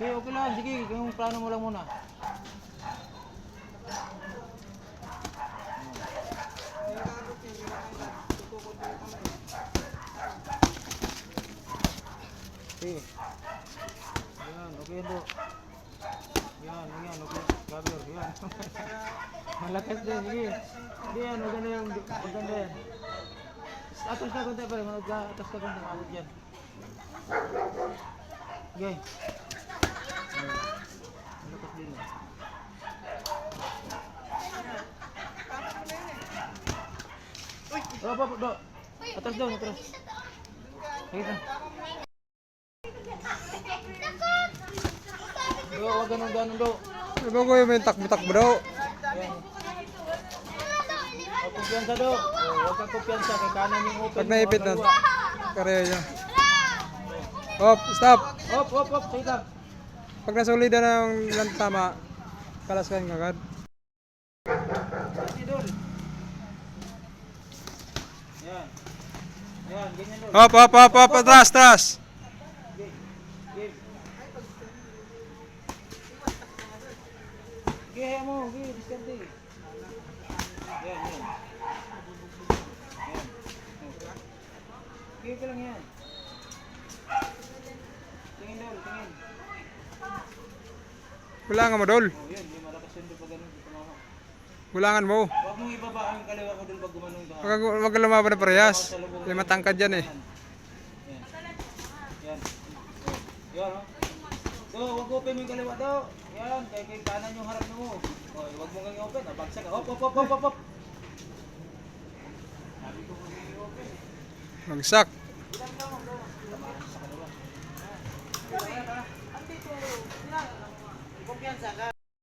Sige, okay lang. Sige, yung plano mo lang muna. Sige. Yan, okay yan bro. Yan, yan, okay. Gabi, yan. Malakas din, sige. Hindi yan, maganda yung, maganda yan. Atas na konti pa rin, atas ka konti, abot yan. Okay. Din yan. Oh, pa, do. Atras daw, atras. Sige na. Do, wag ganun ganun do. Ano ba ko yung takbo-takbo daw? Yan. Kumpiyansa do. Oh, wag kang kumpiyansa kay kanan yung open. Pag naipit na, kareya niya. Hop, stop! Hop, hop, hop, sige lang. Pag nasulida na yung lang tama, kalas ka agad. Hop, hop, hop, hop, atras, atras! Gaya mo, gaya, diskarte. Yan, yan. Yan. Lang yan. Kulangan mo, Dol. Yun, yung malakas yun doon pag ganun, di tumama. Kulangan mo. Huwag mong ibaba ang kaliwa ko doon pag gumanong ka. Huwag ka- huwag lumaban na parehas. May matangkad yan eh. Yan. Yan. Yan, oh. So, wag open mo yung kaliwa daw. Yan, kay kay kanan yung harap mo. Oh, wag mo kang open, ah, bagsak ka. Hop, hop, hop, hop, hop, hop. sacar.